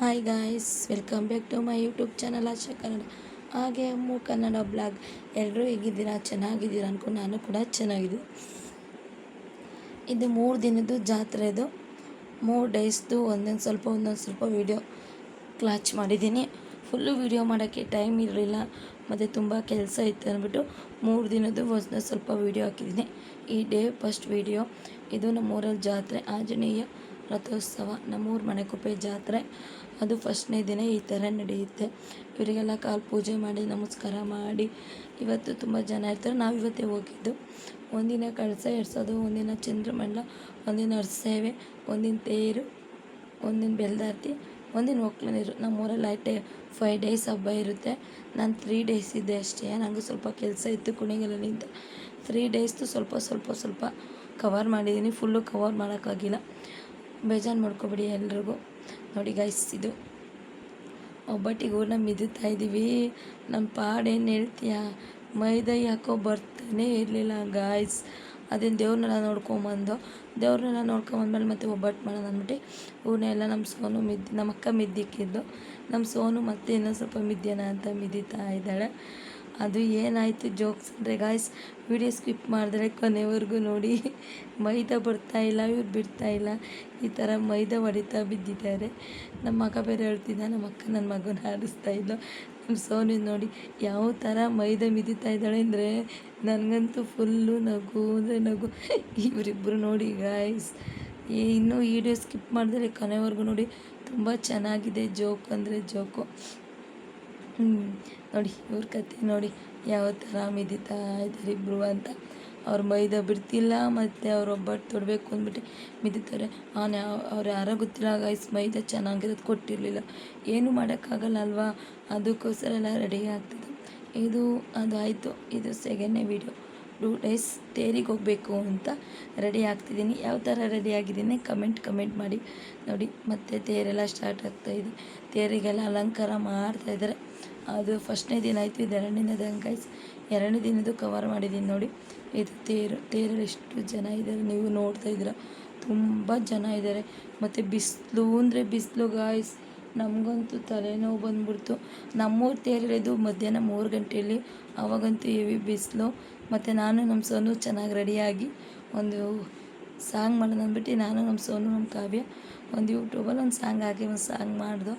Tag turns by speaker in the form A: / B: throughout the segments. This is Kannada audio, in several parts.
A: Hi guys welcome back to my YouTube channel Asha Kannada ಹಾಗೆ ಅಮ್ಮು ಕನ್ನಡ ಬ್ಲಾಗ್ ಎಲ್ಲರೂ ಹೇಗಿದ್ದೀರಾ? ಚೆನ್ನಾಗಿದ್ದೀರಾ ಅನ್ಕೊಂಡು ನಾನು ಕೂಡ ಚೆನ್ನಾಗಿದ್ದೀನಿ. ಇದು ಮೂರು ದಿನದ್ದು ಜಾತ್ರೆ ಇದು. ಮೂರು ಡೇಸ್ದು ಒಂದೊಂದು ಸ್ವಲ್ಪ ಒಂದೊಂದು ಸ್ವಲ್ಪ ವೀಡಿಯೋ ಕ್ಲಾಚ್ ಮಾಡಿದ್ದೀನಿ. ಫುಲ್ಲು ವೀಡಿಯೋ ಮಾಡೋಕ್ಕೆ ಟೈಮ್ ಇರಲಿಲ್ಲ. ಮತ್ತು ತುಂಬ ಕೆಲಸ ಇತ್ತು ಅಂದ್ಬಿಟ್ಟು ಮೂರು ದಿನದ್ದು ಒಂದೊಂದು ಸ್ವಲ್ಪ ವೀಡಿಯೋ ಹಾಕಿದ್ದೀನಿ. ಈ ಡೇ ಫಸ್ಟ್ ವೀಡಿಯೋ ಇದು ನಮ್ಮೂರಲ್ಲಿ ಜಾತ್ರೆ. ಆಂಜನೇಯ ರಥೋತ್ಸವ, ನಮ್ಮೂರು ಮನೆಕೊಪ್ಪೆ ಜಾತ್ರೆ. ಅದು ಫಸ್ಟ್ನೇ ದಿನ ಈ ಥರ ನಡೆಯುತ್ತೆ. ಇವರಿಗೆಲ್ಲ ಕಾಲು ಪೂಜೆ ಮಾಡಿ, ನಮಸ್ಕಾರ ಮಾಡಿ. ಇವತ್ತು ತುಂಬ ಜನ ಇರ್ತಾರೆ. ನಾವು ಇವತ್ತೇ ಹೋಗಿದ್ದು. ಒಂದಿನ ಕಳಸ ಎರ್ಸೋದು, ಒಂದಿನ ಚಂದ್ರಮಂಡಲ ಒಂದಿನ ಅರ್ಸೇವೆ ಒಂದಿನ ತೇರು, ಒಂದಿನ ಬೆಲ್ದಾರ್ತಿ, ಒಂದಿನ ಒಕ್ಲು ನೀರು. ನಮ್ಮೂರಲ್ಲಿ ಐಟೆ ಫೈವ್ ಡೇಸ್ ಹಬ್ಬ ಇರುತ್ತೆ. ನಾನು ತ್ರೀ ಡೇಸ್ ಇದ್ದೆ ಅಷ್ಟೇ. ನನಗೂ ಸ್ವಲ್ಪ ಕೆಲಸ ಇತ್ತು ಕುಣಿಗಲಲ್ಲಿಂದ ತ್ರೀ ಡೇಸ್ದು ಸ್ವಲ್ಪ ಸ್ವಲ್ಪ ಸ್ವಲ್ಪ ಕವರ್ ಮಾಡಿದ್ದೀನಿ ಫುಲ್ಲು ಕವರ್ ಮಾಡೋಕ್ಕಾಗಿಲ್ಲ. ಬೇಜಾರು ಮಾಡ್ಕೊಬಿಡಿ ಎಲ್ರಿಗೂ. ನೋಡಿ ಗೈಸ್ ಇದು ಒಬ್ಬಟ್ಟಿಗೆ ಹೂರ್ಣ ಮಿದುತ್ತಾ ಇದ್ದೀವಿ ನಮ್ಮ ಪಾಡೇನು ಹೇಳ್ತೀಯಾ? ಮೈದಾ ಯಾಕೋ ಬರ್ತಾನೆ ಇರಲಿಲ್ಲ ಗಾಯ್ಸ್ ಅದೇನು ದೇವ್ರನ್ನೆಲ್ಲ ನೋಡ್ಕೊಂಬಂದು, ದೇವ್ರನ್ನೆಲ್ಲ ನೋಡ್ಕೊಂಬಂದ್ಮೇಲೆ ಮತ್ತೆ ಒಬ್ಬಟ್ಟು ಮಾಡೋಣ ಅಂದ್ಬಿಟ್ಟು ಇವನ್ನೆಲ್ಲ ನಮ್ಮ ಸೋನು ಮಿದ್ದು ನಮ್ಮ ಅಕ್ಕ ಮಿದ್ದಿಕ್ಕಿದ್ದು. ನಮ್ಮ ಸೋನು ಮತ್ತೆ ಇನ್ನೊಂದು ಸ್ವಲ್ಪ ಮಿದ್ಯಾನ ಅಂತ ಮಿದಿತಾ ಇದ್ದಾಳೆ. ಅದು ಏನಾಯಿತು ಜೋಕ್ಸ್ ಅಂದರೆ ಗಾಯ್ಸ್ ವಿಡಿಯೋ ಸ್ಕಿಪ್ ಮಾಡಿದ್ರೆ ಕೊನೆವರೆಗೂ ನೋಡಿ. ಮೈದಾ ಬರ್ತಾ ಇಲ್ಲ, ಇವ್ರು ಬಿಡ್ತಾ ಇಲ್ಲ. ಈ ಥರ ಮೈದಾ ಹೊಡಿತಾ ಬಿದ್ದಿದ್ದಾರೆ. ನಮ್ಮ ಮಗ ಬೇರೆ ಹೇಳ್ತಿದ್ದ, ನಮ್ಮ ಅಕ್ಕ ನನ್ನ ಮಗನ ಆಡಿಸ್ತಾ ಇದ್ಲು. ನಮ್ಮ ಸೋನಿ ನೋಡಿ, ಯಾವ ಥರ ಮೈದಾ ಮಿದಿತಾ ಇದ್ದಾಳೆ ಅಂದರೆ ನನಗಂತೂ ಫುಲ್ಲು ನಗು, ಅಂದರೆ ನಗು. ಇವರಿಬ್ಬರು ನೋಡಿ ಗಾಯ್ಸ್ ಇನ್ನೂ ವಿಡಿಯೋ ಸ್ಕಿಪ್ ಮಾಡಿದ್ರೆ ಕೊನೆವರೆಗೂ ನೋಡಿ, ತುಂಬ ಚೆನ್ನಾಗಿದೆ ಜೋಕ್ ಅಂದರೆ ಜೋಕು ನೋಡಿ, ಇವ್ರ ಕತೆ ನೋಡಿ. ಯಾವ ಥರ ಮಿದಿತಾ ಇದ್ದಾರೆ ಇಬ್ಬರು ಅಂತ. ಅವ್ರ ಮೈದಾ ಬಿಡ್ತಿಲ್ಲ, ಮತ್ತು ಅವ್ರು ಒಬ್ಬಟ್ಟು ತೊಡಬೇಕು ಅಂದ್ಬಿಟ್ಟು ಮಿದಿತಾರೆ ಅವನು ಯಾವ ಅವ್ರು ಯಾರೋ ಗೊತ್ತಿಲ್ಲ ಗೈಸ್ ಮೈದಾ ಚೆನ್ನಾಗಿರೋದು ಕೊಟ್ಟಿರಲಿಲ್ಲ. ಏನು ಮಾಡೋಕ್ಕಾಗಲ್ಲ ಅಲ್ವಾ? ಅದಕ್ಕೋಸ್ಕರ ಎಲ್ಲ ರೆಡಿ ಆಗ್ತಿದೆ. ಇದು ಅದಾಯಿತು ಇದು ಸೆಕೆಂಡ್ನೇ ವೀಡಿಯೋ ಟೂ ಡೇಸ್ ತೇರಿಗೆ ಹೋಗಬೇಕು ಅಂತ ರೆಡಿ ಆಗ್ತಿದ್ದೀನಿ. ಯಾವ ಥರ ರೆಡಿ ಆಗಿದ್ದೀನಿ ಕಮೆಂಟ್ ಕಮೆಂಟ್ ಮಾಡಿ. ನೋಡಿ, ಮತ್ತೆ ತೇರೆಲ್ಲ ಸ್ಟಾರ್ಟ್ ಆಗ್ತಾಯಿದೆ ತೇರಿಗೆಲ್ಲ ಅಲಂಕಾರ ಮಾಡ್ತಾಯಿದ್ದಾರೆ ಅದು ಫಸ್ಟ್ನೇ ದಿನ ಆಯಿತು, ಇದು ಎರಡನೇ ದಿನ ಗೈಸ್ ಎರಡನೇ ದಿನದ್ದು ಕವರ್ ಮಾಡಿದ್ದೀನಿ ನೋಡಿ. ಇದು ತೇರು ತೇರು ಎಷ್ಟು ಜನ ಇದ್ದಾರೆ, ನೀವು ನೋಡ್ತಾ ಇದ್ದೀರ. ತುಂಬ ಜನ ಇದ್ದಾರೆ. ಮತ್ತು ಬಿಸಿಲು ಅಂದರೆ ಬಿಸಿಲು ಗಾಯ್ಸ್ ನಮಗಂತೂ ತಲೆನೋವು ಬಂದ್ಬಿಡ್ತು. ನಮ್ಮೂರು ತೇರಿರೋದು ಮಧ್ಯಾಹ್ನ ಮೂರು ಗಂಟೆಯಲ್ಲಿ. ಅವಾಗಂತೂ ಹೆವಿ ಬಿಸಿಲು. ಮತ್ತು ನಾನು ನಮ್ಮ ಸೋನು ಚೆನ್ನಾಗಿ ರೆಡಿಯಾಗಿ ಒಂದು ಸಾಂಗ್ ಮಾಡೋಣ ಅಂದ್ಬಿಟ್ಟು ನಾನು ನಮ್ಮ ಸೋನು ನಮ್ಮ ಕಾವ್ಯ ಒಂದು ಯೂಟ್ಯೂಬಲ್ಲಿ ಒಂದು ಸಾಂಗ್ ಹಾಕಿ ಒಂದು ಸಾಂಗ್ ಮಾಡ್ದು.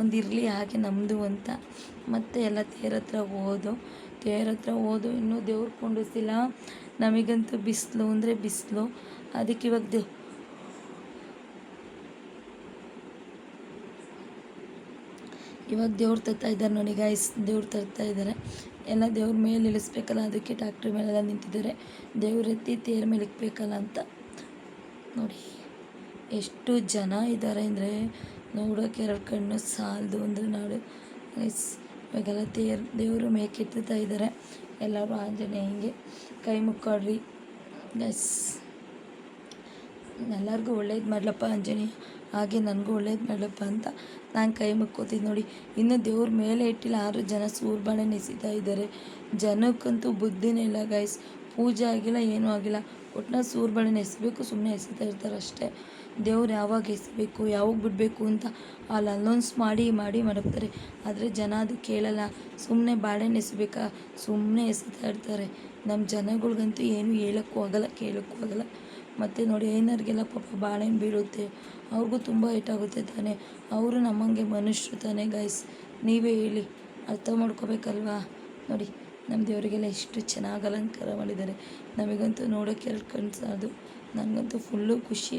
A: ಒಂದು ಇರಲಿ ಹಾಗೆ ನಮ್ಮದು ಅಂತ. ಮತ್ತೆ ಎಲ್ಲ ತೇರ ಹತ್ರ ಹೋದು, ತೇರ ಹತ್ರ ಹೋದು, ಇನ್ನೂ ದೇವ್ರು ಕೊಂಡಿಸಿಲ್ಲ ನಮಗಂತೂ ಬಿಸಿಲು ಅಂದರೆ ಬಿಸಿಲು. ಅದಕ್ಕೆ ಇವಾಗ ದೇವ್ ಇವಾಗ ದೇವ್ರು ತರ್ತಾ ಇದ್ದಾರೆ ನೋಡಿ ಗಾಯ್ಸ್ ದೇವ್ರು ತರ್ತಾ ಇದ್ದಾರೆ. ಎಲ್ಲ ದೇವ್ರ ಮೇಲೆ ಇಳಿಸ್ಬೇಕಲ್ಲ, ಅದಕ್ಕೆ ಟ್ಯಾಕ್ಟ್ರಿ ಮೇಲೆಲ್ಲ ನಿಂತಿದ್ದಾರೆ. ದೇವ್ರ ಎತ್ತಿ ತೇರ ಮೇಲೆ ಇಕ್ಬೇಕಲ್ಲ ಅಂತ. ನೋಡಿ, ಎಷ್ಟು ಜನ ಇದ್ದಾರೆ ಅಂದರೆ ನೋಡೋಕೆ ಎರಡು ಕಣ್ಣು ಸಾಲದು ಅಂದರೆ ನಾಡು. ಇವಾಗೆಲ್ಲ ತೇರು, ದೇವರು ಮೇಕೆತ್ತುತ್ತಾ ಇದ್ದಾರೆ. ಎಲ್ಲರೂ ಆಂಜನೇಯಂಗೆ ಕೈ ಮುಕ್ಕೊಡ್ರಿ. ಗೈಸ್, ಎಲ್ಲರಿಗೂ ಒಳ್ಳೇದು ಮಾಡಲಪ್ಪ ಆಂಜನೇಯ. ಹಾಗೆ ನನಗೂ ಒಳ್ಳೇದು ಮಾಡಲಪ್ಪ ಅಂತ ನಾನು ಕೈ ಮುಕ್ಕೋತೀನಿ ನೋಡಿ. ಇನ್ನು ದೇವ್ರ ಮೇಲೆ ಇಟ್ಟಿಲ್ಲ ಆರು ಜನ ಸೂರ್ಬಾಳೆ ನೆಸಿತಾ ಇದ್ದಾರೆ. ಜನಕ್ಕಂತೂ ಬುದ್ಧಿನೇ ಇಲ್ಲ ಗೈಸ್. ಪೂಜೆ ಆಗಿಲ್ಲ, ಏನೂ ಆಗಿಲ್ಲ. ಒಟ್ಟಿನ ಸೂರ್ಬಾಳೆ ಎಸಬೇಕು ಸುಮ್ಮನೆ ಎಸಿತಾ ಇರ್ತಾರೆ ಅಷ್ಟೇ. ದೇವ್ರು ಯಾವಾಗ ಎಸಬೇಕು, ಯಾವಾಗ ಬಿಡಬೇಕು ಅಂತ ಅಲ್ಲಿ ಅನೌನ್ಸ್ ಮಾಡಿ ಮಾಡಿ ಮಡಗ್ತಾರೆ. ಆದರೆ ಜನ ಅದು ಕೇಳಲ್ಲ. ಸುಮ್ಮನೆ ಬಾಳೆಹಣ್ಣು ಎಸಬೇಕಾ? ಸುಮ್ಮನೆ ಎಸಿತಾ ಇರ್ತಾರೆ. ನಮ್ಮ ಜನಗಳಿಗಂತೂ ಏನು ಹೇಳೋಕ್ಕೂ ಆಗಲ್ಲ, ಕೇಳೋಕ್ಕೂ ಆಗಲ್ಲ. ಮತ್ತು ನೋಡಿ ಐನರಿಗೆಲ್ಲ ಪಾಪ ಬಾಳೆಹಣ್ಣು ಬೀಳುತ್ತೆ. ಅವ್ರಿಗೂ ತುಂಬ ಏಟಾಗುತ್ತೆ ತಾನೇ. ಅವರು ನಮ್ಮಂಗೆ ಮನುಷ್ಯರು ತಾನೇ ಗೈಸ್ ನೀವೇ ಹೇಳಿ. ಅರ್ಥ ಮಾಡ್ಕೋಬೇಕಲ್ವಾ? ನೋಡಿ. ನಮ್ಮ ದೇವರಿಗೆಲ್ಲ ಎಷ್ಟು ಚೆನ್ನಾಗಿ ಅಲಂಕಾರ ಮಾಡಿದ್ದಾರೆ. ನಮಗಂತೂ ನೋಡೋಕ್ಕೆ ಎರಡು ಅದು ನನಗಂತೂ ಫುಲ್ಲು ಖುಷಿ.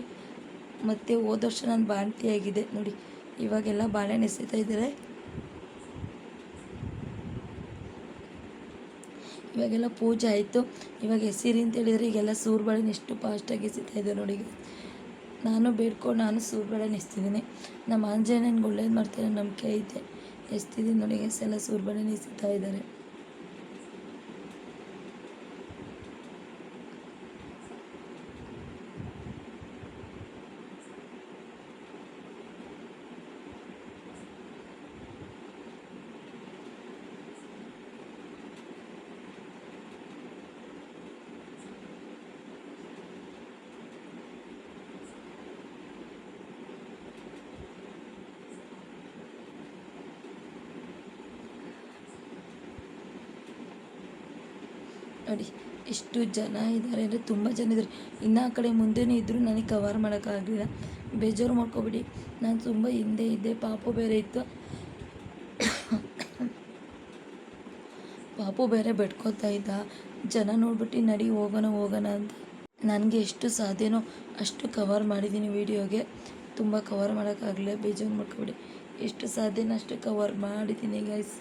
A: ಮತ್ತು ಹೋದ ವರ್ಷ ನಾನು ಬಾಣ್ತಿಯಾಗಿದೆ ನೋಡಿ, ಇವಾಗೆಲ್ಲ ಬಾಳೆ ನೆಸಿತಾ ಇದ್ದಾರೆ. ಇವಾಗೆಲ್ಲ ಪೂಜೆ ಆಯಿತು. ಇವಾಗ ಎಸಿರಿ ಅಂತ ಹೇಳಿದರೆ ಈಗೆಲ್ಲ ಸೂರ್ಬಾಳೆನ ಎಷ್ಟು ಫಾಸ್ಟಾಗಿ ಎಸಿತಾ ಇದೆ ನೋಡಿ ನಾನು ಬೇಡ್ಕೊಂಡು ನಾನು ಸೂರ್ಬಾಳೆನ ಎಸ್ತಿದ್ದೀನಿ. ನಮ್ಮ ಆಂಜನೇಯನಿಗೆ ಒಳ್ಳೇದು ಮಾಡ್ತಾರೆ ನಂಬಿಕೆ ಐತೆ. ಎಸ್ತಿದ್ದೀನಿ ನೋಡಿ ಎಷ್ಟೆಲ್ಲ ಸೂರ್ಬಾಳೆನ ಎಸಿತಾ ಇದ್ದಾರೆ. ನೋಡಿ ಎಷ್ಟು ಜನ ಇದ್ದಾರೆ ಅಂದರೆ ತುಂಬ ಜನ ಇದ್ದಾರೆ ಇನ್ನು ಆ ಕಡೆ ಮುಂದೆನೇ ಇದ್ದರೂ ನನಗೆ ಕವರ್ ಮಾಡೋಕ್ಕಾಗಲಿಲ್ಲ ಬೇಜಾರು ಮಾಡ್ಕೊಬಿಡಿ. ನಾನು ತುಂಬ ಹಿಂದೆ ಇದ್ದೆ. ಪಾಪು ಬೇರೆ ಇತ್ತು. ಪಾಪು ಬೇರೆ ಬೆಟ್ಕೋತಾ ಇದ್ದ. ಜನ ನೋಡ್ಬಿಟ್ಟು ನಡಿ, ಹೋಗೋಣ ಹೋಗೋಣ ಅಂತ. ನನಗೆ ಎಷ್ಟು ಸಾಧ್ಯನೋ ಅಷ್ಟು ಕವರ್ ಮಾಡಿದ್ದೀನಿ ವಿಡಿಯೋಗೆ. ತುಂಬ ಕವರ್ ಮಾಡೋಕ್ಕಾಗಲಿಲ್ಲ ಬೇಜಾರು ಮಾಡ್ಕೊಬಿಡಿ. ಎಷ್ಟು ಸಾಧ್ಯನೋ ಅಷ್ಟು ಕವರ್ ಮಾಡಿದ್ದೀನಿ ಗೈಸ್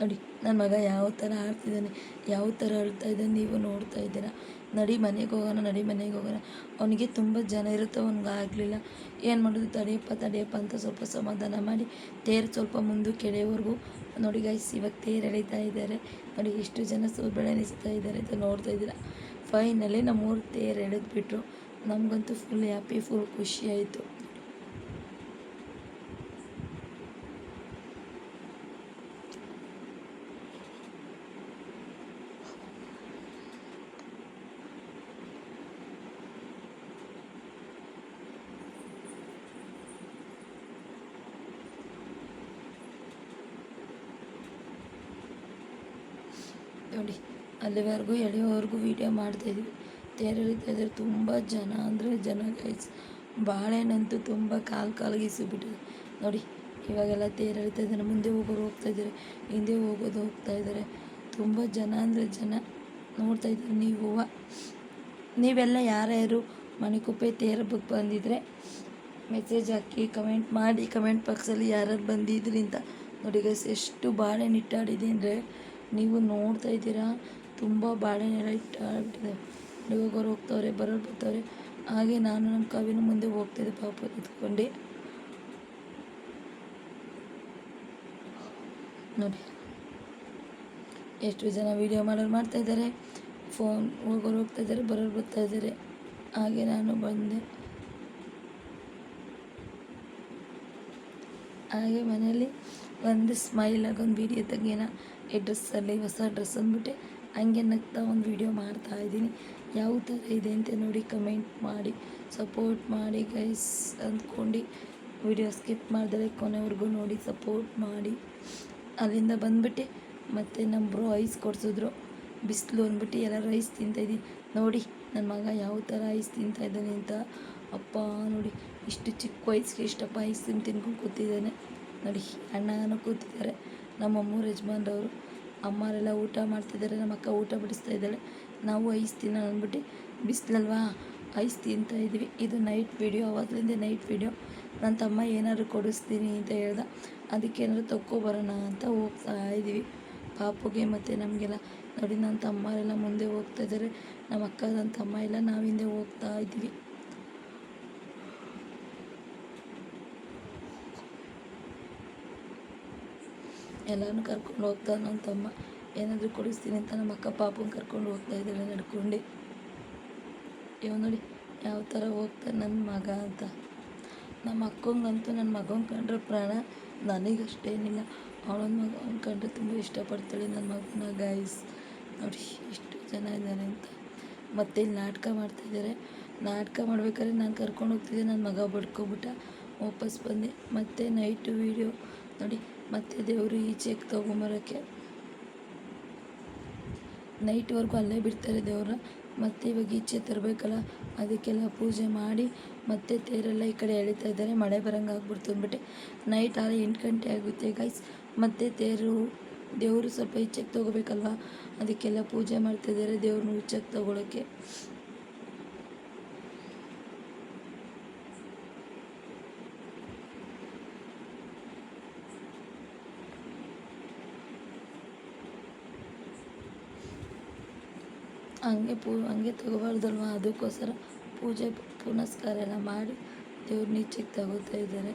A: ನೋಡಿ ನನ್ನ ಮಗ ಯಾವ ಥರ ಆಡ್ತಿದ್ದಾನೆ ಯಾವ ಥರ ಅಳ್ತಾ ಇದ್ದಾನೆ ನೀವು ನೋಡ್ತಾ ಇದ್ದೀರಾ. ನಡಿ ಮನೆಗೆ ಹೋಗೋಣ, ನಡಿ ಮನೆಗೆ ಹೋಗೋಣ. ಅವನಿಗೆ ತುಂಬ ಜನ ಇರುತ್ತೆ, ಅವ್ನಿಗೆ ಆಗಲಿಲ್ಲ. ಏನು ಮಾಡೋದು? ತಡೆಯಪ್ಪ ತಡೆಯಪ್ಪ ಅಂತ ಸ್ವಲ್ಪ ಸಮಾಧಾನ ಮಾಡಿ, ತೇರು ಸ್ವಲ್ಪ ಮುಂದೆ ಕೆಡೆಯವರೆಗೂ ನೋಡಿ ಗೈಸ್ ಇವಾಗ ತೇರು ಎಳಿತಾ ಇದ್ದಾರೆ. ನೋಡಿ ಎಷ್ಟು ಜನ ಸೂರ್ಬೆಳೆ ಇದ್ದಾರೆ ಅಂತ ನೋಡ್ತಾ ಇದ್ದೀರಾ. ಫೈನಲಿ ನಮ್ಮೂರು ತೇರು ಎಳೆದ್ಬಿಟ್ರು. ನಮಗಂತೂ ಫುಲ್ ಹ್ಯಾಪಿ ಫುಲ್ ಖುಷಿ ಆಯಿತು. ನೋಡಿ, ಅಲ್ಲಿವರೆಗೂ ಎಳೆಯೋವರೆಗೂ ವೀಡಿಯೋ ಮಾಡ್ತಾಯಿದ್ವಿ ತೇರು ಎಳಿತಾ ಇದ್ದಾರೆ ತುಂಬ ಜನ, ಅಂದರೆ ಜನ ಗೈಸ್ ಬಾಳೆಹಣ್ಣಂತೂ ತುಂಬ ಕಾಲು ಕಾಲಿಗೆ ಬಿಟ್ಟಿದೆ ನೋಡಿ, ಇವಾಗೆಲ್ಲ ತೇರು ಎಳಿತಾ ಇದ್ದಾರೆ ಮುಂದೆ ಹೋಗೋರು ಹೋಗ್ತಾ ಇದ್ದಾರೆ, ಹಿಂದೆ ಹೋಗೋದು ಹೋಗ್ತಾ ಇದ್ದಾರೆ. ತುಂಬ ಜನ, ಅಂದರೆ ಜನ ನೋಡ್ತಾ ಇದ್ದಾರೆ. ನೀವು ನೀವೆಲ್ಲ ಯಾರ್ಯಾರು ಮಣಿಕುಪ್ಪೆ ತೇರು ಬಗ್ಗೆ ಬಂದಿದ್ರೆ ಮೆಸೇಜ್ ಹಾಕಿ ಕಮೆಂಟ್ ಮಾಡಿ ಕಮೆಂಟ್ ಬಾಕ್ಸಲ್ಲಿ ಯಾರ್ಯಾರು ಬಂದಿದ್ರಿ ಅಂತ ನೋಡಿ ಗೈಸ್ ಎಷ್ಟು ಬಾಳೆಹಣ್ಣು ನಿಟ್ಟಾಡಿದೆ ಅಂದರೆ ನೀವು ನೋಡ್ತಾ ಇದ್ದೀರಾ? ತುಂಬ ಬಾಳೆಹಣ್ಣೆಲ್ಲ ಇಟ್ಟಾಡ್ಬಿಟ್ಟಿದೆ ಹೋಗೋರು ಹೋಗ್ತವ್ರೆ, ಬರೋರು ಬರ್ತಾವ್ರೆ. ಹಾಗೆ ನಾನು ನಮ್ಮ ಕವಿನ ಮುಂದೆ ಹೋಗ್ತಿದ್ದೆ ಪಾಪ ಎತ್ಕೊಂಡು. ನೋಡಿ. ಎಷ್ಟು ಜನ ವೀಡಿಯೋ ಮಾಡೋರು ಮಾಡ್ತಾ ಇದ್ದಾರೆ. ಫೋನ್ ಹೋಗೋರು ಹೋಗ್ತಾ ಇದ್ದಾರೆ, ಬರೋರು ಬರ್ತಾ ಇದ್ದಾರೆ. ಹಾಗೆ ನಾನು ಬಂದೆ. ಹಾಗೆ ಮನೆಯಲ್ಲಿ ಒಂದು ಸ್ಮೈಲಾಗಿ ಒಂದು ವೀಡಿಯೋ ತೆಗಿಯೋಣ. ಈ ಡ್ರೆಸ್ಸಲ್ಲಿ, ಹೊಸ ಡ್ರೆಸ್ ಅಂದ್ಬಿಟ್ಟು ಹಂಗೆ ನಗ್ತಾ ಒಂದು ವೀಡಿಯೋ ಮಾಡ್ತಾ ಇದ್ದೀನಿ. ಯಾವ ಥರ ಇದೆ ಅಂತ ನೋಡಿ ಕಮೆಂಟ್ ಮಾಡಿ ಸಪೋರ್ಟ್ ಮಾಡಿ ಗೈಸ್ ಅಂದ್ಕೊಂಡು ವೀಡಿಯೋ ಸ್ಕಿಪ್ ಮಾಡಿದ್ರೆ ಕೊನೆವರೆಗೂ ನೋಡಿ ಸಪೋರ್ಟ್ ಮಾಡಿ. ಅಲ್ಲಿಂದ ಬಂದ್ಬಿಟ್ಟು ಮತ್ತು ನಮ್ಮ ಬ್ರೋ ಐಸ್ ಕೊಡಿಸಿದ್ರು. ಬಿಸಿಲು ಅಂದ್ಬಿಟ್ಟು ಎಲ್ಲರೂ ಐಸ್ ತಿಂತಾಯಿದ್ದೀನಿ ನೋಡಿ ನನ್ನ ಮಗ ಯಾವ ಥರ ಐಸ್ ತಿಂತಾಯಿದ್ದಾನೆ ಅಂತ. ಅಪ್ಪ ನೋಡಿ, ಇಷ್ಟು ಚಿಕ್ಕ ವಯಸ್ಸಿಗೆ ಇಷ್ಟಪ್ಪ ಐಸ್ ತಿಂದು ತಿನ್ಕೊಂಡು ಕೂತಿದ್ದಾನೆ. ನೋಡಿ, ಅಣ್ಣನೂ ಕೂತಿದ್ದಾರೆ. ನಮ್ಮ ಅಮ್ಮೂರು ಯಜಮಾನ್ರವರು ಅಮ್ಮರೆಲ್ಲ ಊಟ ಮಾಡ್ತಿದ್ದಾರೆ, ನಮ್ಮ ಅಕ್ಕ ಊಟ ಬಿಡಿಸ್ತಾ ಇದ್ದಾಳೆ. ನಾವು ಐಸ್ ತಿನ್ನ ಅಂದ್ಬಿಟ್ಟು ಬಿಸಿಲಲ್ವಾ, ಐಸ್ ತಿಂತಾ ಇದ್ವಿ ಇದು ನೈಟ್ ವಿಡಿಯೋ ಅವಾಗಲಿಂದ ನೈಟ್ ವಿಡಿಯೋ. ನನ್ನ ತಮ್ಮ ಏನಾದ್ರು ಕೊಡಿಸ್ತೀನಿ ಅಂತ ಹೇಳ್ದ. ಅದಕ್ಕೆ ಏನಾದ್ರು ಅಂತ ಹೋಗ್ತಾ ಇದ್ದೀವಿ. ಪಾಪುಗೆ ಮತ್ತು ನಮಗೆಲ್ಲ. ನೋಡಿ, ನನ್ನ ತಮ್ಮರೆಲ್ಲ ಮುಂದೆ ಹೋಗ್ತಾ ಇದ್ದಾರೆ. ನಮ್ಮ ಅಕ್ಕ, ನನ್ನ ತಮ್ಮ ಎಲ್ಲ ನಾವು ಹಿಂದೆ ಹೋಗ್ತಾ ಇದ್ದೀವಿ. ಎಲ್ಲರನ್ನೂ ಕರ್ಕೊಂಡು ಹೋಗ್ತಾ ನನ್ನ ತಮ್ಮ. ಏನಾದರೂ ಕೊಡಿಸ್ತೀನಿ ಅಂತ ನಮ್ಮ ಅಕ್ಕ ಪಾಪನ ಕರ್ಕೊಂಡು ಹೋಗ್ತಾ ಇದ್ದಾಳೆ ನಡ್ಕೊಂಡು. ಇವ ನೋಡಿ ಯಾವ ಥರ ಹೋಗ್ತಾನೆ ನನ್ನ ಮಗ ಅಂತ. ನಮ್ಮ ಅಕ್ಕಂಗಂತೂ ನನ್ನ ಮಗನ ಕಂಡ್ರೆ ಪ್ರಾಣ ನನಗಷ್ಟೇನಿಲ್ಲ ಅವಳೊಂದು ಮಗ ಅವ್ನ ಕಂಡ್ರೆ ತುಂಬ ಇಷ್ಟಪಡ್ತಾಳೆ ನನ್ನ ಮಗನ ಗಾಯ್ಸ್ ನೋಡಿ ಎಷ್ಟು ಜನ ಇದ್ದಾರೆ ಅಂತ. ಮತ್ತೆ ಇಲ್ಲಿ ನಾಟಕ ಮಾಡ್ತಾಯಿದ್ದಾರೆ ನಾಟಕ ಮಾಡ್ಬೇಕಾದ್ರೆ ನಾನು ಕರ್ಕೊಂಡು ಹೋಗ್ತಿದ್ದೆ ನನ್ನ ಮಗ ಬಡ್ಕೊಬಿಟ್ಟ. ವಾಪಸ್ ಬಂದೆ. ಮತ್ತೆ ನೈಟು ವೀಡಿಯೋ ನೋಡಿ ಮತ್ತೆ ದೇವರು ಈಚೆಗೆ ತೊಗೊಂಬರೋಕ್ಕೆ. ನೈಟ್ವರೆಗೂ ಅಲ್ಲೇ ಬಿಡ್ತಾರೆ ದೇವ್ರ ಮತ್ತೆ ಇವಾಗ ಈಚೆ ತರಬೇಕಲ್ಲ, ಅದಕ್ಕೆಲ್ಲ ಪೂಜೆ ಮಾಡಿ ಮತ್ತೆ ತೇರೆಲ್ಲ ಈ ಕಡೆ ಎಳಿತಾ ಇದ್ದಾರೆ, ಮಳೆ ಬರಂಗೆ ಆಗ್ಬಿಡ್ತು ಅಂದ್ಬಿಟ್ಟು. ನೈಟ್ ಆದರೆ ಎಂಟು ಗಂಟೆ ಆಗುತ್ತೆ ಗೈಸ್ ಮತ್ತೆ ತೇರು, ದೇವರು ಸ್ವಲ್ಪ ಈಚೆಗೆ ತೊಗೋಬೇಕಲ್ವ? ಅದಕ್ಕೆಲ್ಲ ಪೂಜೆ ಮಾಡ್ತಾಯಿದ್ದಾರೆ ದೇವ್ರನ್ನ ಈಚೆಗೆ ತೊಗೊಳಕ್ಕೆ. ಹಂಗೆ ಪೂ ಹಂಗೆ ತಗೋಬಾರ್ದಲ್ವ? ಅದಕ್ಕೋಸ್ಕರ ಪೂಜೆ ಪುನಸ್ಕಾರ ಎಲ್ಲ ಮಾಡಿ ದೇವ್ರ ನೀಚಿಗೆ ತಗೋತಾ ಇದ್ದಾರೆ.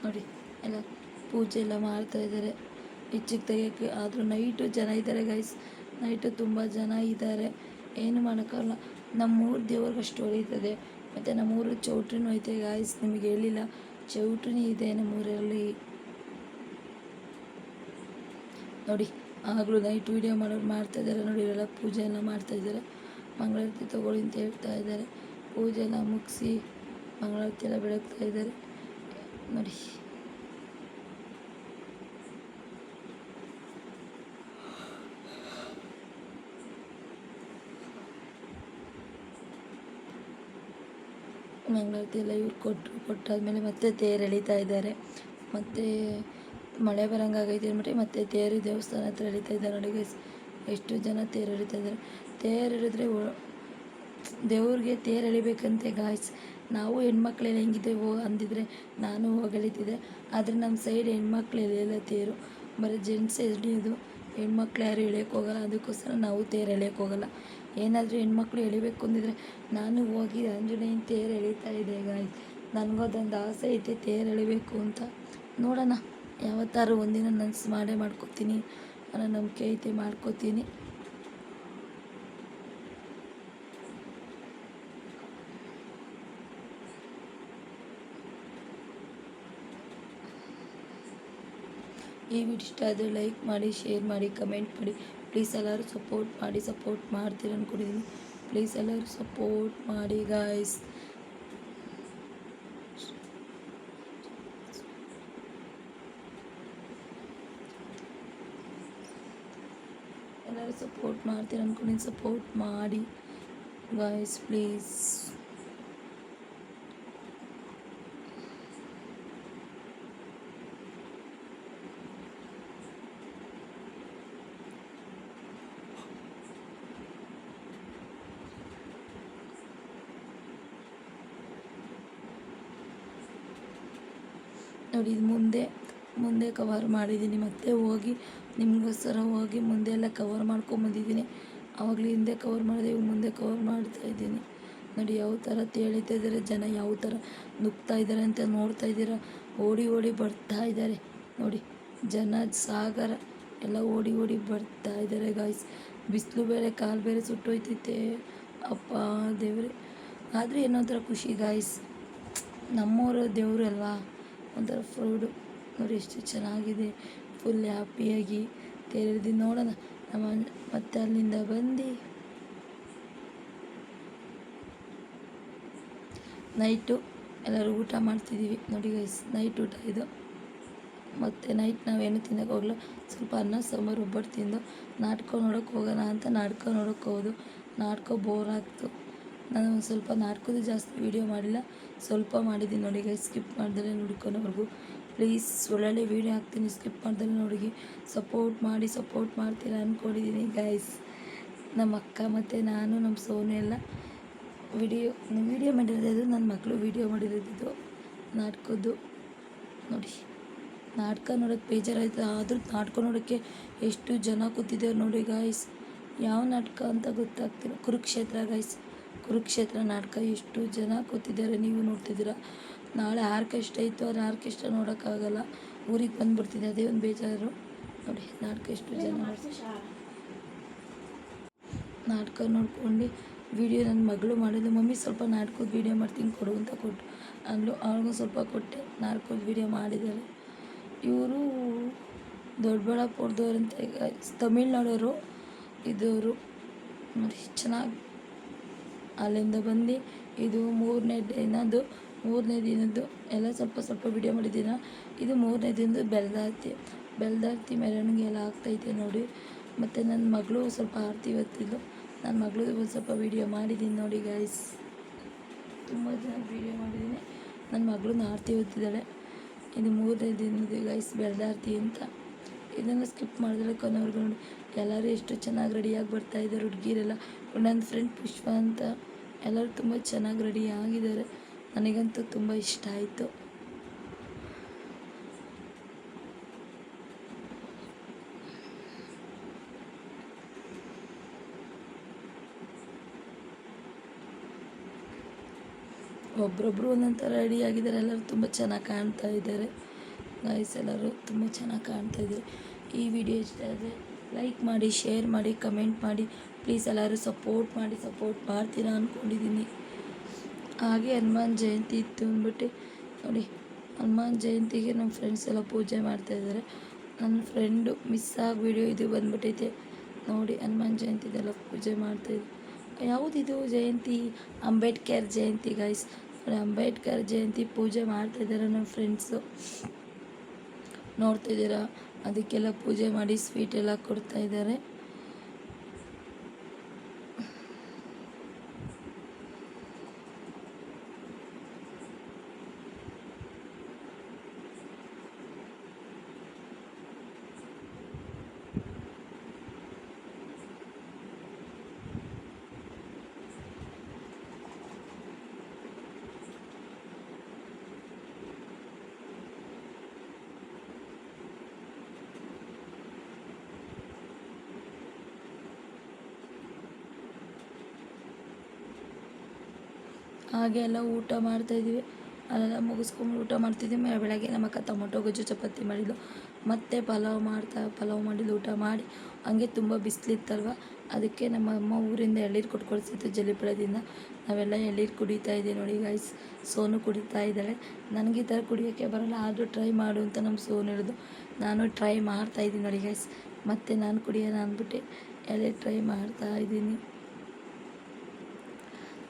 A: ನೋಡಿ. ಎಲ್ಲ ಪೂಜೆ ಎಲ್ಲ ಮಾಡ್ತಾ ಇದ್ದಾರೆ. ಹೆಚ್ಚಿಗೆ ತೆಗಿಯೋಕ್ಕೆ ಆದರೂ ನೈಟು ಜನ ಇದ್ದಾರೆ ಗೈಸ್ ನೈಟು ತುಂಬ ಜನ ಇದ್ದಾರೆ. ಏನು ಮಾಡೋಕ್ಕಾಗಲ್ಲ ನಮ್ಮೂರು ದೇವ್ರಿಗೆ ಅಷ್ಟು ಹೊಳೀತದೆ ಮತ್ತು ನಮ್ಮೂರು ಚೌಟ್ರಿನೂ ಐತೆ ಗಾಯ್ಸ್ ನಿಮಗೆ ಹೇಳಿಲ್ಲ. ಚೌಟ್ರಿನೂ ಇದೆ ನಮ್ಮೂರಲ್ಲಿ. ನೋಡಿ, ಆಗಲೂ ನೈಟ್ ವೀಡಿಯೋ ಮಾಡೋರು ಮಾಡ್ತಾಯಿದ್ದಾರೆ ನೋಡಿ ಇವರೆಲ್ಲ ಪೂಜೆ ಎಲ್ಲ ಮಾಡ್ತಾಯಿದ್ದಾರೆ ಮಂಗಳಾರತಿ ತಗೊಳ್ಳಿ ಅಂತ ಹೇಳ್ತಾ ಇದ್ದಾರೆ. ಪೂಜೆ ಎಲ್ಲ ಮುಗಿಸಿ ಮಂಗಳಾರತಿ ಎಲ್ಲ ಬೆಳಗ್ತಾ ಇದ್ದಾರೆ. ನೋಡಿ. ಮಂಗಳಾರತಿ ಎಲ್ಲ ಇವ್ರು ಕೊಟ್ಟರು ಕೊಟ್ಟಾದ್ಮೇಲೆ ಮತ್ತೆ ತೇರು ಎಳಿತಾ ಇದ್ದಾರೆ. ಮತ್ತು ಮಳೆ ಬರಂಗಾಗೈತೆ ಅಂದ್ಬಿಟ್ಟು ಮತ್ತೆ ತೇರು ದೇವಸ್ಥಾನ ಹತ್ರ ಎಳಿತಾ ಇದ್ದಾರೆ ನೋಡಿ ಗೈಸ್ ಎಷ್ಟು ಜನ ತೇರು ಎಳಿತಾ ಇದ್ದಾರೆ. ತೇರು ಎಳಿದ್ರೆ ದೇವ್ರಿಗೆ ತೇರು ಎಳಿಬೇಕಂತೆ ಗಾಯ್ಸ್ ನಾವು ಹೆಣ್ಮಕ್ಳೆಲ್ಲ ಹೆಂಗಿದ್ದೇವೋ ಅಂದಿದ್ರೆ ನಾನು ಹೋಗಿ ಎಳಿತಿದ್ದೆ. ಆದರೆ ನಮ್ಮ ಸೈಡ್ ಹೆಣ್ಮಕ್ಳು ಎಳೆಯಲ್ಲ ತೇರು. ಬರೀ ಜೆಂಟ್ಸ್ ಎಳೆಯೋದು ಹೆಣ್ಮಕ್ಳು ಯಾರು ಎಳಿಯೋಕ್ಕೆ ಹೋಗಲ್ಲ. ಅದಕ್ಕೋಸ್ಕರ ನಾವು ತೇರು ಎಳಿಯೋಕ್ಕೆ ಹೋಗಲ್ಲ. ಏನಾದರೂ ಹೆಣ್ಮಕ್ಳು ಎಳಿಬೇಕು ಅಂದಿದ್ರೆ ನಾನು ಹೋಗಿ ಆಂಜನೇಯನ ತೇರು ಎಳಿತಾ ಇದೆ ಗಾಯ್ಸ್ ನನಗದೊಂದು ಆಸೆ ಐತೆ, ತೇರು ಎಳಿಬೇಕು ಅಂತ. ನೋಡೋಣ ಯಾವತ್ತಾರು ಒಂದಿನ ನನ್ಸ್ ಮಾಡೇ ಮಾಡ್ಕೋತೀನಿ. ಅನ್ನೋ ನಂಬಿಕೆ ಐತೆ, ಮಾಡ್ಕೋತೀನಿ. ಈ ವಿಡಿಯೋ ಇಷ್ಟ ಆದರೆ ಲೈಕ್ ಮಾಡಿ, ಶೇರ್ ಮಾಡಿ, ಕಮೆಂಟ್ ಮಾಡಿ. ಪ್ಲೀಸ್ ಎಲ್ಲರೂ ಸಪೋರ್ಟ್ ಮಾಡಿ, ಸಪೋರ್ಟ್ ಮಾಡ್ತೀರ ಅಂದ್ಕೊಂಡಿದ್ದೀನಿ ಪ್ಲೀಸ್ ಎಲ್ಲರೂ ಸಪೋರ್ಟ್ ಮಾಡಿ ಗಾಯ್ಸ್ ಎಲ್ಲರೂ ಸಪೋರ್ಟ್ ಮಾಡ್ತೀರ ಅಂದ್ಕೊಂಡಿದ್ದೀನಿ ಸಪೋರ್ಟ್ ಮಾಡಿ ಗಾಯ್ಸ್ ಪ್ಲೀಸ್. ನೋಡಿ, ಇದು ಮುಂದೆ ಮುಂದೆ ಕವರ್ ಮಾಡಿದ್ದೀನಿ. ಮತ್ತೆ ಹೋಗಿ, ನಿಮಗೋಸ್ಕರ ಹೋಗಿ ಮುಂದೆ ಎಲ್ಲ ಕವರ್ ಮಾಡ್ಕೊಂಬಂದಿದ್ದೀನಿ ಆವಾಗಲೇ ಹಿಂದೆ ಕವರ್ ಮಾಡಿದೆ, ಇವಾಗ ಮುಂದೆ ಕವರ್ ಮಾಡ್ತಾ ಇದ್ದೀನಿ. ನೋಡಿ, ಯಾವ ಥರ ತೇಳಿತಾ ಇದ್ದಾರೆ ಜನ, ಯಾವ ಥರ ನುಗ್ತಾ ಇದ್ದಾರೆ ಅಂತ ನೋಡ್ತಾ ಇದ್ದೀರಾ? ಓಡಿ ಓಡಿ ಬರ್ತಾ ಇದ್ದಾರೆ. ನೋಡಿ, ಜನ, ಸಾಗರ, ಎಲ್ಲ ಓಡಿ ಓಡಿ ಬರ್ತಾ ಇದ್ದಾರೆ ಗಾಯ್ಸ್ ಬಿಸಿಲು ಬೇರೆ, ಕಾಲು ಬೇರೆ ಸುಟ್ಟೋಯ್ತೈತೆ. ಅಪ್ಪ, ದೇವ್ರೆ. ಆದರೆ ಏನೋ ಖುಷಿ ಗಾಯ್ಸ್ ನಮ್ಮೂರ ದೇವರು ಅಲ್ವಾ? ಒಂಥರ ಫ್ರೂಡು. ನೋಡಿ ಎಷ್ಟು ಚೆನ್ನಾಗಿದೆ. ಫುಲ್ ಹ್ಯಾಪಿಯಾಗಿ. ತೆರೆದು ನೋಡೋಣ. ನಮ್ಮ ಮತ್ತೆ ಅಲ್ಲಿಂದ ಬಂದು ನೈಟು ಎಲ್ಲರೂ ಊಟ ಮಾಡ್ತಿದ್ದೀವಿ. ನೋಡಿ ಗೈಸ್ ನೈಟ್ ಊಟ ಇದು. ಮತ್ತು ನೈಟ್ ನಾವೇನು ತಿನ್ನೋಕೆ ಹೋಗಲ್ಲ ಸ್ವಲ್ಪ ಅನ್ನ, ಸಾಂಬಾರು, ಒಬ್ಬಟ್ಟು ತಿಂದು ನಾಟಕ ನೋಡೋಕೆ ಹೋಗೋಣ ಅಂತ ನಾಟಕ ನೋಡೋಕೆ ಹೋದು ನಾಟಕ ಬೋರ್ ಆಗ್ತು. ನಾನು ಒಂದು ಸ್ವಲ್ಪ ನಾಟಕದ್ದು ಜಾಸ್ತಿ ವೀಡಿಯೋ ಮಾಡಿಲ್ಲ. ಸ್ವಲ್ಪ ಮಾಡಿದ್ದೀನಿ ನೋಡಿ ಗೈಸ್ ಸ್ಕಿಪ್ ಮಾಡಿದ್ರೆ ನೋಡ್ಕೊಳೋವರೆಗೂ ಪ್ಲೀಸ್ ಒಳ್ಳೊಳ್ಳೆ ವೀಡಿಯೋ ಹಾಕ್ತೀನಿ ಸ್ಕಿಪ್ ಮಾಡಿದ್ರೆ ನೋಡಿ ಸಪೋರ್ಟ್ ಮಾಡಿ ಸಪೋರ್ಟ್ ಮಾಡ್ತೀರಾ ಅಂದ್ಕೊಂಡಿದ್ದೀನಿ ಗೈಸ್ ನಮ್ಮ ಅಕ್ಕ ಮತ್ತು ನಾನು, ನಮ್ಮ ಸೋನು ಎಲ್ಲ ವಿಡಿಯೋ ವೀಡಿಯೋ ಮಾಡಿರೋದು ನನ್ನ ಮಕ್ಕಳು ವಿಡಿಯೋ ಮಾಡಿರೋದಿದ್ದು ನಾಟಕದ್ದು ನೋಡಿ. ನಾಟಕ ನೋಡೋಕ್ಕೆ ಬೇಜಾರಾಯ್ತು ಆದರೂ ನಾಟಕ ನೋಡೋಕ್ಕೆ ಎಷ್ಟು ಜನ ಕೂತಿದ್ದೇವೆ ನೋಡಿ ಗಾಯ್ಸ್ ಯಾವ ನಾಟಕ ಅಂತ ಗೊತ್ತಾಗ್ತಿಲ್ಲ. ಕುರುಕ್ಷೇತ್ರ ಗಾಯ್ಸ್ ಕುರುಕ್ಷೇತ್ರ ನಾಟಕ ಎಷ್ಟು ಜನ ಕೂತಿದ್ದಾರೆ, ನೀವು ನೋಡ್ತಿದ್ದೀರಾ? ನಾಳೆ ಆರ್ಕೆಸ್ಟ್ರಾ ಇತ್ತು, ಆದರೆ ಆರ್ಕೆಸ್ಟ್ರಾ ನೋಡೋಕ್ಕಾಗಲ್ಲ. ಊರಿಗೆ ಬಂದುಬಿಡ್ತಿದೆ ಅದೇ ಒಂದು ಬೇಜಾರು. ನೋಡಿ, ನಾಟಕ ಎಷ್ಟು ಜನ. ನಾಟಕ ನೋಡ್ಕೊಂಡು ವಿಡಿಯೋ ನನ್ನ ಮಗಳು ಮಾಡಿದ್ಲು. ಮಮ್ಮಿ, ಸ್ವಲ್ಪ ನಾಟಕದ ವೀಡಿಯೋ ಮಾಡ್ತೀನಿ, ಕೊಡು ಅಂತ ಕೊಟ್ಟು ಅಂದ್ಲು ಅವ್ರಿಗೂ ಸ್ವಲ್ಪ ಕೊಟ್ಟೆ, ನಾಟಕದ ವೀಡಿಯೋ ಮಾಡಿದ್ದಾರೆ ಇವರು ದೊಡ್ಡಬಳ್ಳಾಪುರದವ್ರಂತ ತಮಿಳ್ನಾಡೋರು ಇದ್ದವರು. ನೋಡಿ, ಚೆನ್ನಾಗಿ ಅಲ್ಲಿಂದ ಬಂದು ಇದು ಮೂರನೇ ದಿನದ್ದು ಮೂರನೇ ದಿನದ್ದು ಎಲ್ಲ ಸ್ವಲ್ಪ ಸ್ವಲ್ಪ ವಿಡಿಯೋ ಮಾಡಿದ್ದೀನ ಇದು ಮೂರನೇ ದಿನದ್ದು ಬೆಲ್ದಾರ್ತಿ ಬೆಲ್ದಾರ್ತಿ ಮೆರವಣಿಗೆ ಎಲ್ಲ ಆಗ್ತೈತೆ ನೋಡಿ. ಮತ್ತು ನನ್ನ ಮಗಳು ಸ್ವಲ್ಪ ಆರತಿ ಇವತ್ತಿದ್ದು ನನ್ನ ಮಗಳು ಸ್ವಲ್ಪ ವೀಡಿಯೋ ಮಾಡಿದ್ದೀನಿ ನೋಡಿ ಗೈಸ್ ತುಂಬ ಜನ ವೀಡಿಯೋ ಮಾಡಿದ್ದೀನಿ. ನನ್ನ ಮಗಳು ಆರತಿ ಇವತ್ತಿದ್ದಾಳೆ ಇದು ಮೂರನೇ ದಿನದ ಗೈಸ್ ಬೆಲ್ದಾರ್ತಿ ಅಂತ. ಇದನ್ನು ಸ್ಕಿಪ್ ಮಾಡಿದ್ರೆ ಕೊನೆವರೆಗೂ ನೋಡಿ. ಎಲ್ಲರೂ ಎಷ್ಟು ಚೆನ್ನಾಗಿ ರೆಡಿಯಾಗಿ ಬರ್ತಾಯಿದ್ದಾರೆ ಹುಡುಗಿರೆಲ್ಲ. ನನ್ನ ಫ್ರೆಂಡ್ ಪುಷ್ಪ ಅಂತ. ಎಲ್ಲರೂ ತುಂಬ ಚೆನ್ನಾಗಿ ರೆಡಿ ಆಗಿದ್ದಾರೆ. ನನಗಂತೂ ತುಂಬ ಇಷ್ಟ ಆಯಿತು. ಒಬ್ರೊಬ್ರು ಒಂದೊಂದು ಥರ ರೆಡಿ ಆಗಿದ್ದಾರೆ. ಎಲ್ಲರೂ ತುಂಬ ಚೆನ್ನಾಗಿ ಕಾಣ್ತಾ ಇದ್ದಾರೆ. ಗೈಸ್ ಎಲ್ಲರೂ ತುಂಬ ಚೆನ್ನಾಗಿ ಕಾಣ್ತಾ ಇದ್ದಾರೆ. ಈ ವಿಡಿಯೋ ಇಷ್ಟ ಆದರೆ ಲೈಕ್ ಮಾಡಿ ಶೇರ್ ಮಾಡಿ ಕಮೆಂಟ್ ಮಾಡಿ. ಪ್ಲೀಸ್ ಎಲ್ಲರೂ ಸಪೋರ್ಟ್ ಮಾಡಿ, ಸಪೋರ್ಟ್ ಮಾಡ್ತೀರಾ ಅಂದ್ಕೊಂಡಿದ್ದೀನಿ ಹಾಗೆ ಹನುಮಾನ್ ಜಯಂತಿ ಇತ್ತು ಅಂದ್ಬಿಟ್ಟು ನೋಡಿ, ಹನುಮಾನ್ ಜಯಂತಿಗೆ ನಮ್ಮ ಫ್ರೆಂಡ್ಸ್ ಎಲ್ಲ ಪೂಜೆ ಮಾಡ್ತಾಯಿದ್ದಾರೆ ನನ್ನ ಫ್ರೆಂಡು ಮಿಸ್ ಆಗಿ ವಿಡಿಯೋ ಇದು ಬಂದ್ಬಿಟ್ಟೈತೆ. ನೋಡಿ, ಹನುಮಾನ್ ಜಯಂತಿದೆಲ್ಲ ಪೂಜೆ ಮಾಡ್ತಾಯಿದ್ರು ಯಾವುದಿದು ಜಯಂತಿ? ಅಂಬೇಡ್ಕರ್ ಜಯಂತಿ ಗೈಸ್ ನೋಡಿ, ಅಂಬೇಡ್ಕರ್ ಜಯಂತಿ ಪೂಜೆ ಮಾಡ್ತಾಯಿದ್ದಾರೆ ನಮ್ಮ ಫ್ರೆಂಡ್ಸು ನೋಡ್ತಿದ್ದೀರಾ ಅದಕ್ಕೆಲ್ಲ ಪೂಜೆ ಮಾಡಿ ಸ್ವೀಟ್ ಎಲ್ಲ ಕೊಡ್ತಾ ಹಾಗೆ ಎಲ್ಲ ಊಟ ಮಾಡ್ತಾಯಿದ್ವಿ ಅದೆಲ್ಲ ಮುಗಿಸ್ಕೊಂಡು ಊಟ ಮಾಡ್ತಿದ್ವಿ. ಬೆಳಗ್ಗೆ ನಮ್ಮ ಅಕ್ಕ ಟೊಮೊಟೊ ಗೊಜ್ಜು ಚಪಾತಿ ಮಾಡಿದ್ಲು. ಮತ್ತೆ ಪಲಾವ್ ಮಾಡ್ತಾ, ಪಲಾವ್ ಮಾಡಿದ್ದು ಊಟ ಮಾಡಿ. ಹಂಗೆ ತುಂಬ ಬಿಸಿಲಿತ್ತಲ್ವ? ಅದಕ್ಕೆ ನಮ್ಮ ಅಮ್ಮ ಊರಿಂದ ಎಳ್ನೀರು ಕೊಟ್ಕೊಳ್ಸಿತ್ತು ಜಲಿಪಳದಿಂದ ನಾವೆಲ್ಲ ಎಳ್ನೀರು ಕುಡಿತಾ ಇದ್ದೀವಿ ನೋಡಿ ಗೈಸ್ ಸೋನು ಕುಡಿತಾ ಇದ್ದಾಳೆ. ನನಗೆ ಈ ಥರ ಕುಡಿಯೋಕ್ಕೆ ಬರಲ್ಲ. ಆದರೂ ಟ್ರೈ ಮಾಡು ಅಂತ ನಮ್ಮ ಸೋನು ಹೇಳಿದ್ರು ನಾನು ಟ್ರೈ ಮಾಡ್ತಾ ಇದ್ದೀನಿ ನೋಡಿ ಗೈಸ್ ಮತ್ತು ನಾನು ಕುಡಿಯೋಣ ಅಂದ್ಬಿಟ್ಟು. ಎಳ್ಳೀರು ಟ್ರೈ ಮಾಡ್ತಾ ಇದ್ದೀನಿ.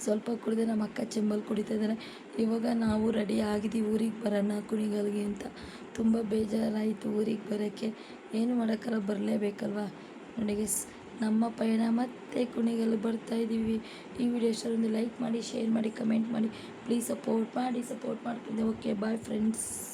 A: ಸ್ವಲ್ಪ ಕುಡಿದೆ ನಮ್ಮ ಅಕ್ಕ ಚಂಬಲ್ ಕುಡಿತಾ ಇದ್ದಾರೆ ಇವಾಗ ನಾವು ರೆಡಿ ಆಗಿದ್ದೀವಿ ಊರಿಗೆ ಬರೋಣ ಕುಣಿಗಲ್ಗೆ ಅಂತ. ತುಂಬ ಬೇಜಾರಾಯಿತು ಊರಿಗೆ ಬರೋಕ್ಕೆ. ಏನು ಮಾಡೋಕ್ಕಲ್ಲ ಬರಲೇಬೇಕಲ್ವ? ನೋಡಿ ನಮ್ಮ ಪಯಣ ಮತ್ತೆ ಕುಣಿಗಲ್ ಬರ್ತಾ ಇದ್ದೀವಿ. ಈ ವಿಡಿಯೋ ಇಷ್ಟ ಒಂದು ಲೈಕ್ ಮಾಡಿ ಶೇರ್ ಮಾಡಿ ಕಮೆಂಟ್ ಮಾಡಿ. ಪ್ಲೀಸ್ ಸಪೋರ್ಟ್ ಮಾಡಿ ಸಪೋರ್ಟ್ ಮಾಡ್ತಿದ್ದೆ. Okay bye friends